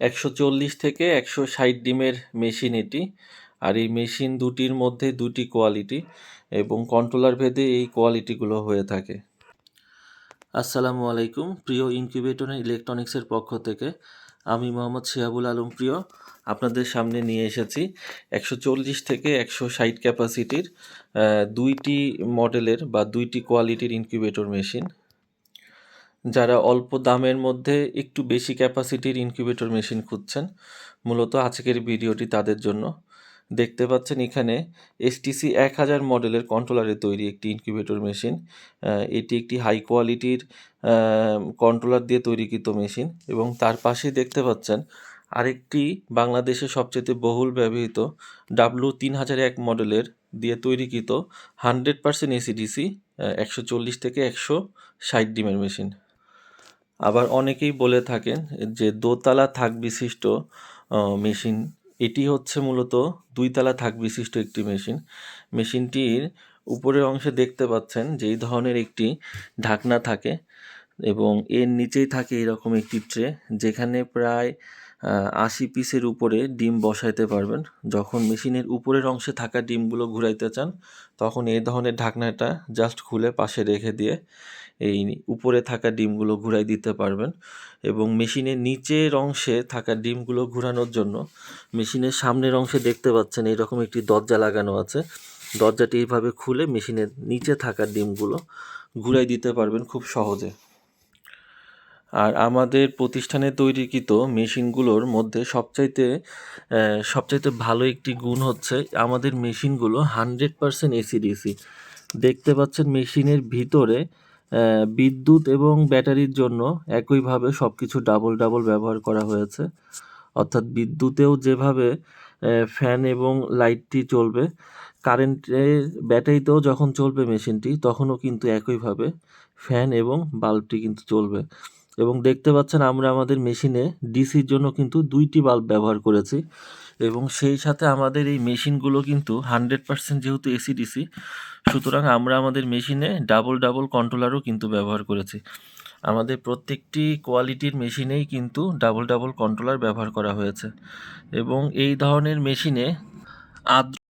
একশো চল্লিশ থেকে একশো ষাট ডিমের মেশিন এটি। আর এই মেশিন দুটির মধ্যে দুটি কোয়ালিটি এবং কন্ট্রোলার ভেদে এই কোয়ালিটিগুলো হয়ে থাকে। আসসালামু আলাইকুম, প্রিয় ইনকিউবেটর ইলেকট্রনিক্সের পক্ষ থেকে। আমি মোহাম্মদ শিহাবুল আলম প্রিয়, আপনাদের সামনে নিয়ে এসেছি একশো চল্লিশ থেকে একশো ষাট ক্যাপাসিটির দুইটি মডেলের বা দুইটি কোয়ালিটির ইনকিউবেটর মেশিন। যারা অল্প দামের মধ্যে একটু বেশি ক্যাপাসিটির ইনকিউবেটর মেশিন খুঁজছেন, মূলত আজকের ভিডিওটি তাদের জন্য। দেখতে পাচ্ছেন এখানে এসটিসি এক হাজার মডেলের কন্ট্রোলারে তৈরি একটি ইনকিউবেটর মেশিন এটি একটি হাই কোয়ালিটির কন্ট্রোলার দিয়ে তৈরিকৃত মেশিন এবং তার পাশেই দেখতে পাচ্ছেন আরেকটি বাংলাদেশে সবচেয়ে বহুল ব্যবহৃত ডাব্লু তিন হাজার এক মডেলের দিয়ে তৈরিকৃত হান্ড্রেড পার্সেন্ট এসিডিসি একশো চল্লিশ থেকে একশো ষাট ডিমের মেশিন আবার অনেকেই বলে থাকেন যে দোতলা থাক বিশিষ্ট মেশিন, এটি হচ্ছে মূলত দুইতলা থাক বিশিষ্ট একটি মেশিন। মেশিনটির উপরের অংশে দেখতে পাচ্ছেন যে এই ধরনের একটি ঢাকনা থাকে এবং এর নিচেই থাকে এরকম একটি ট্রে যেখানে প্রায় আশি পিসের উপরে ডিম বসাইতে পারবেন। যখন মেশিনের উপরের অংশে থাকা ডিমগুলো ঘুরাইতে চান, তখন এই ধরনের ঢাকনাটা জাস্ট খুলে পাশে রেখে দিয়ে এই উপরে থাকা ডিমগুলো ঘুরাই দিতে পারবেন এবং মেশিনের নিচের অংশে থাকা ডিমগুলো ঘুরানোর জন্য মেশিনের সামনের অংশে দেখতে পাচ্ছেন এরকম একটি দরজা লাগানো আছে। দরজাটি এইভাবে খুলে মেশিনের নিচে থাকা ডিমগুলো ঘুরাই দিতে পারবেন খুব সহজে। আর আমাদের প্রতিষ্ঠানে তৈরিকৃত মেশিনগুলোর মধ্যে সবচাইতে সবচাইতে ভালো একটি গুণ হচ্ছে আমাদের মেশিনগুলো হান্ড্রেড পারসেন্ট এসিডিসি। দেখতে পাচ্ছেন মেশিনের ভিতরে বিদ্যুৎ এবং ব্যাটারির জন্য একইভাবে সব কিছু ডাবল ডাবল ব্যবহার করা হয়েছে। অর্থাৎ বিদ্যুতেও যেভাবে ফ্যান এবং লাইটটি চলবে, কারেন্টে, ব্যাটারিতেও যখন চলবে মেশিনটি, তখনও কিন্তু একইভাবে ফ্যান এবং বাল্বটি কিন্তু চলবে। এবং দেখতে পাচ্ছেন আমরা আমাদের মেশিনে ডিসির জন্য কিন্তু দুইটি বাল্ব ব্যবহার করেছি এবং সেই সাথে আমাদের এই মেশিনগুলো কিন্তু হান্ড্রেড পার্সেন্ট যেহেতু এসি ডিসি সুতরাং আমরা আমাদের মেশিনে ডাবল ডাবল কন্ট্রোলারও কিন্তু ব্যবহার করেছি। আমাদের প্রত্যেকটি কোয়ালিটির মেশিনেই কিন্তু ডাবল ডাবল কন্ট্রোলার ব্যবহার করা হয়েছে এবং এই ধরনের মেশিনে আদ্র